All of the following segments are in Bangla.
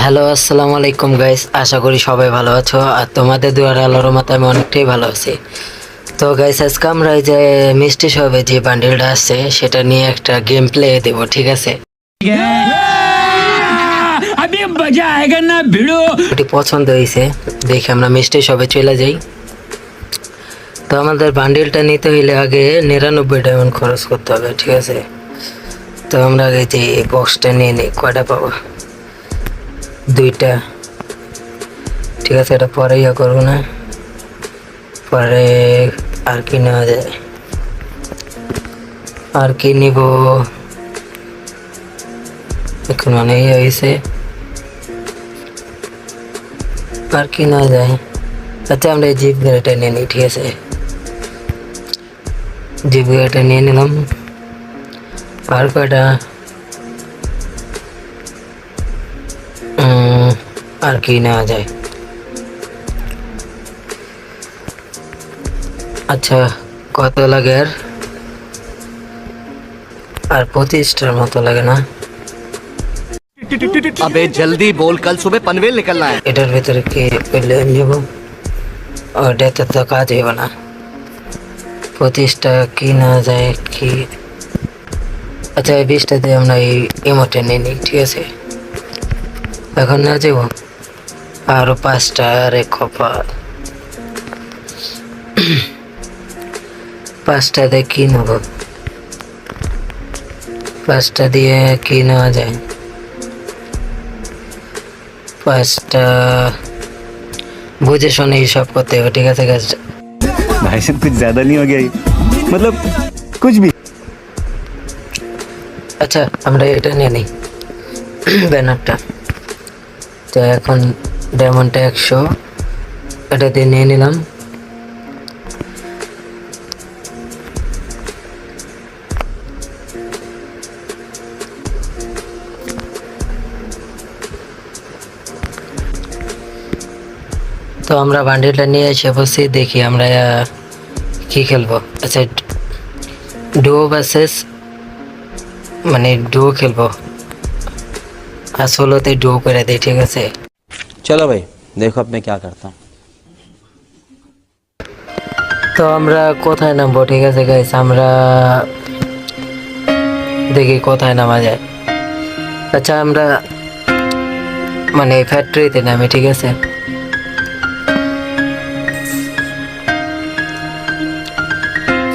হ্যালো আসসালামু আলাইকুম গাইস আশা করি সবাই ভালো আছো আর তোমাদের দুয়ার আলোর মতো আমি অনেকটাই ভালো আছি। তো গাইস আজকে আমরা এই যে মিষ্টি সবে যে বান্ডিলটা আছে সেটা নিয়ে একটা গেম প্লে দেব ঠিক আছে? পছন্দ হয়েছে দেখে আমরা মিষ্টি সবে চলে যাই। তো আমাদের বান্ডিলটা নিতে হইলে আগে নিরানব্বই ডায়মন্ড খরচ করতে হবে ঠিক আছে? তো আমরা আগে যে বক্সটা নিয়ে নিই কয়টা পাবো? দুইটা। ঠিক আছে, এটা পরে ইয়ে করব না। পরে আর কি নেওয়া যায়? আর কি নিব? এখন মানে ইয়ে হয়েছে। আর কি না যায়? আচ্ছা আমরা এই জিপ গাড়িটা নিয়ে নিই, ঠিক আছে? জিপ গাড়িটা নিয়ে নিলাম। আর কয়টা? আর কি নেওয়া যায় আচ্ছা কত লাগে আর আর পঁচিশটার মতো লাগে না अबे जल्दी बोल कल सुबह पनवेल निकलना है এটার ভিতরে কি পেলে নেব ওটাতে তো কাজ হবে না পঁচিশটা কি না যায় কি আচ্ছা এই বিশটা দিয়ে আমরা এই ইমোটে নিয়ে নিই ঠিক আছে এখন না যাব আরো পাঁচটা আরে কপাল পাঁচটা দিয়ে কি নেব পাঁচটা দিয়ে কি নেওয়া যায় পাঁচটা বুঝে শুনে হিসাব করতে হবে ঠিক আছে গাছটা भाई साहब कुछ ज्यादा नहीं हो गया ये? मतलब कुछ भी আচ্ছা আমরা এটা নিয়ে নিই ব্যানারটা তো এখন ডায়মন্ডটা একশো এটা দিয়ে নিয়ে নিলাম। তো আমরা বান্ডিলটা নিয়ে এসে বসে, দেখি আমরা কি খেলব। আচ্ছা ডো ভার্সেস মানে ডো খেলব। আর ষোলোতে ডো করে দিই, ঠিক আছে? चलो भाई देखो अब मैं क्या करता हूँ তো আমরা কোথায় নামবো ঠিক আছে গাইস আমরা দেখি কোথায় নামা যায় আচ্ছা আমরা মানে ফ্যাক্টরিতে নামি ঠিক আছে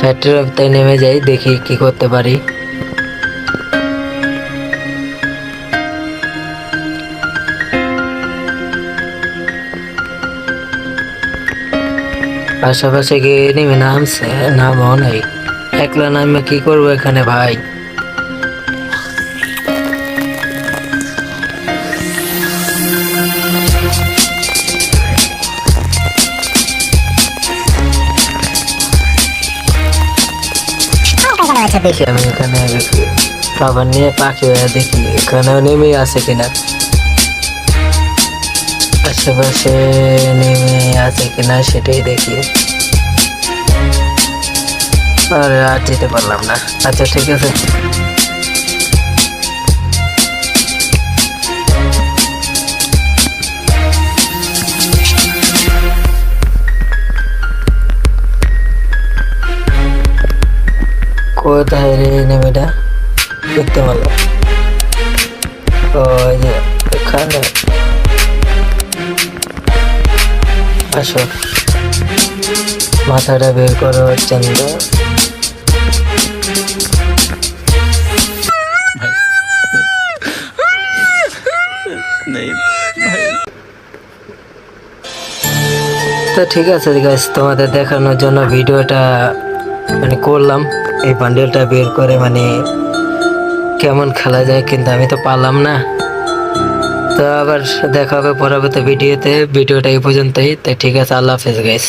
ফ্যাক্টরিতে নেমে যাই দেখি কি করতে পারি আশেপাশে গিয়ে নেমে নামছে নামও নাই একলা নামে কি করব এখানে ভাই? আমি এখানে খাবার নিয়ে পাখি হয়ে এখানেও নেমে আছে কিনা। আশেপাশে নেমে আছে কিনা সেটাই দেখি। আরে আর যেতে পারলাম না। আচ্ছা ঠিক আছে। কোথায় রে নেমেটা? দেখতে পারলাম ও, এই যে এখানে। আসো মাথাটা বের করো, চন্দ্র। তো ঠিক আছে গাইস তোমাদের দেখানোর জন্য ভিডিওটা মানে করলাম। এই বান্ডেলটা বের করে মানে কেমন খেলা যায় কিন্তু আমি তো পারলাম না। তো আবার দেখা হবে পরবর্তী ভিডিওতে। ভিডিওটা এই পর্যন্তই। তাই ঠিক আছে, আল্লাহ হাফেজ গাইস